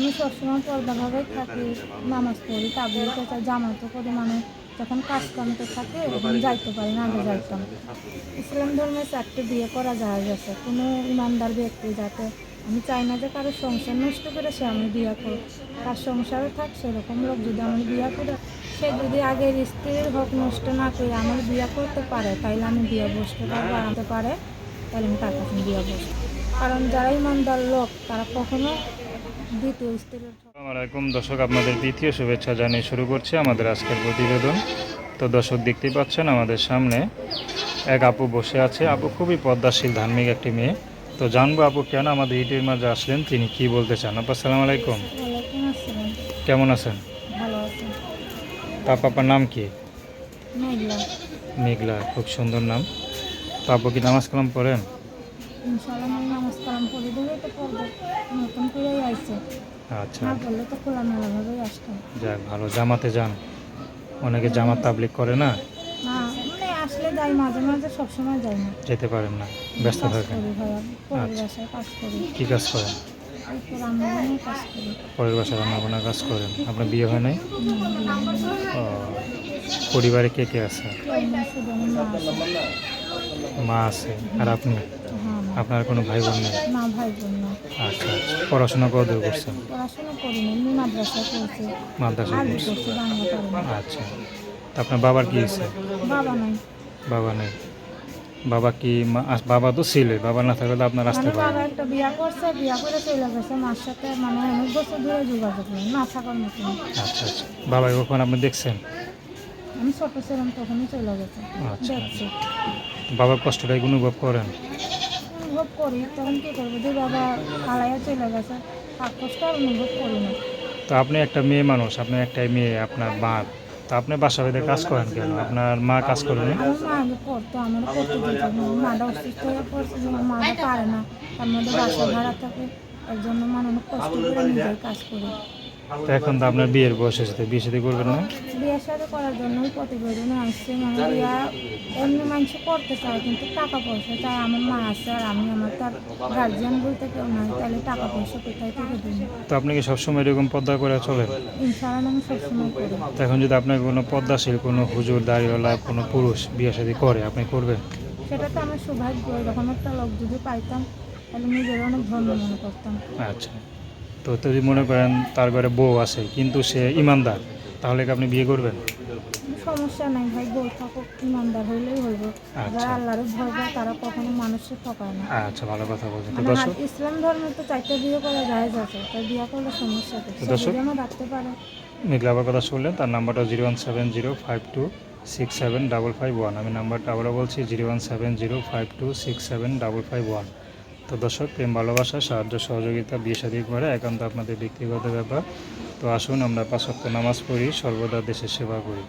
আমি সবসময় পর্দাভাবেই থাকি, নামাজ পড়ি তাবলিকে চাই, জামাতো করি মানে যখন কাজ কামতে থাকে তখন যাইতে পারি না, আগে যাইতাম। ইসলাম ধর্মে চারটে বিয়ে করা যায় গেছে কোনো ইমানদার ব্যক্তি যাতে, আমি চাই না যে কারও সংসার নষ্ট করে সে আমি বিয়ে করুক। তার সংসারও থাক, সেরকম লোক যদি আমি বিয়ে করে, সে যদি আগের স্ত্রীর হক নষ্ট না করে আমার বিয়ে করতে পারে, তাইলে আমি বিয়ে বসতে বাড়াতে পারে তাহলে আমি তার কাছে বিয়ে বসবো। কারণ যারা ইমানদার লোক, তারা কখনো দ্বিতীয় স্ত্রীর আলাইকুম দর্শক আপনাদের দ্বিতীয় শুভেচ্ছা জানিয়ে শুরু করছি আমাদের আজকের প্রতিবেদন। তো দর্শক দেখতেই পাচ্ছেন আমাদের সামনে এক আপু বসে আছে। আপু খুবই পদ্মাশীল ধার্মিক একটি মেয়ে। তো জানব আপু কেন আমাদের ইউটিউবের মাঝে আসলেন? তিনি কি বলতে চান? আপু আসসালামু আলাইকুম। কেমন আছেন? তার পাপার নাম কি? মেঘলা। মেঘলা খুব সুন্দর নাম। তো আপু কি নামাজ কালাম পড়েন? ইনশাল্লাহ আমি নামাজ কালাম পড়ে দিলেই তো পড়ব নতুন করেই আইছে। আচ্ছা। না পড়লে তো খোলামেলাভাবেই আসতাম। যাক ভালো জামাতে যান। অনেকে জামাত তাবলিক করে না? না মানে আসলে যাই মাঝে মাঝে সবসময় যাই না। যেতে পারেন না ব্যস্ত কাজ থাকেন। করি আচ্ছা। কাজ করি। কি কাজ করেন? পরের বাসায় রান্না বান্না কাজ করেন। আপনার বিয়ে হয় নাই? পরিবারে কে কে আছে? মা আছে। আর আপনি? আপনার কোনো ভাই বোন নেই? আচ্ছা আচ্ছা। পড়াশোনা কত দূর করছেন মাদ্রাসা আচ্ছা। তা আপনার বাবার কি হয়েছে বাবা নাই। বাবা কি বাবা তো ছিল বাবা না থাকলে আপনার আসতে মানে বাবা একটা বিয়া করছে বিয়া করে চলে গেছে মার সাথে মানে অনেক বছর ধরে যোগাযোগ নেই না থাকার মতন আচ্ছা আচ্ছা। বাবা কখন আপনি দেখছেন? আমি ছোট ছিলাম তখনই চলে গেছে। আচ্ছা। দেখছি। বাবার কষ্টটা কি অনুভব করেন? অনুভব করি তখন কি করব? যে বাবা হারাইয়া চলে গেছে তার কষ্ট অনুভব করি না। তো আপনি একটা মেয়ে মানুষ আপনি একটাই মেয়ে আপনার মা। তা আপনি বাসা বেঁধে কাজ করেন কেন? আপনার মা কাজ করেন মা না। তার মধ্যে বাসা ভাড়া থাকে, এর জন্য মানে কষ্ট করে নিজের কাজ করি। তো এখন তো আপনার বিয়ের বয়স তো বিয়ে সাথে করবেন না? বিয়ের সাথে করার প্রতিবেদনে আসছে মানে বিয়া এমনি মানুষ করতে চায় কিন্তু টাকা পয়সা চায়। আমার মা আছে আর আমি আমার তার গার্জিয়ান বলতে কেউ নাই তাহলে টাকা পয়সা কোথায় থেকে দিই তো আপনি কি সবসময় এরকম পদ্মা করে চলেন? ইনশাআল্লাহ আমি সবসময় করি। তো এখন যদি আপনার কোনো পদ্মাশীল কোনো হুজুর দাঁড়িওয়ালা কোনো পুরুষ বিয়ে সাথে করে আপনি করবেন? সেটা তো আমার সৌভাগ্য এরকম একটা লোক যদি পাইতাম তাহলে নিজের অনেক ধন্য মনে করতাম। আচ্ছা। তো যদি মনে করেন তার ঘরে বউ আছে কিন্তু সে ইমানদার তাহলে কি আপনি বিয়ে করবেন? সমস্যা নাই ভাই বউ থাকুক ইমানদার হইলেই হইব। আচ্ছা। যারা আল্লাহরে ভয় পায় তারা কখনো মানুষের ঠকায় না। আচ্ছা ভালো কথা বলছেন। তো মানে দর্শক ইসলাম ধর্মে তো চারটে বিয়ে করা যায় আছে তাই বিয়ে করলে সমস্যা তো দর্শক- রাখতে পারে। মেঘলাবার কথা শুনলেন তার নাম্বারটা zero one seven zero five two six seven double five one. আমি নাম্বারটা আবারও বলছি zero one seven zero five two six seven double five one. তো দর্শক, প্রেম ভালোবাসা, সাহায্য, সহযোগিতা, বিয়ে শাদী করে একান্ত আপনাদের ব্যক্তিগত ব্যাপার। তো আসুন আমরা পাঁচ সপ্তাহ নামাজ পড়ি, সর্বদা দেশের সেবা করি।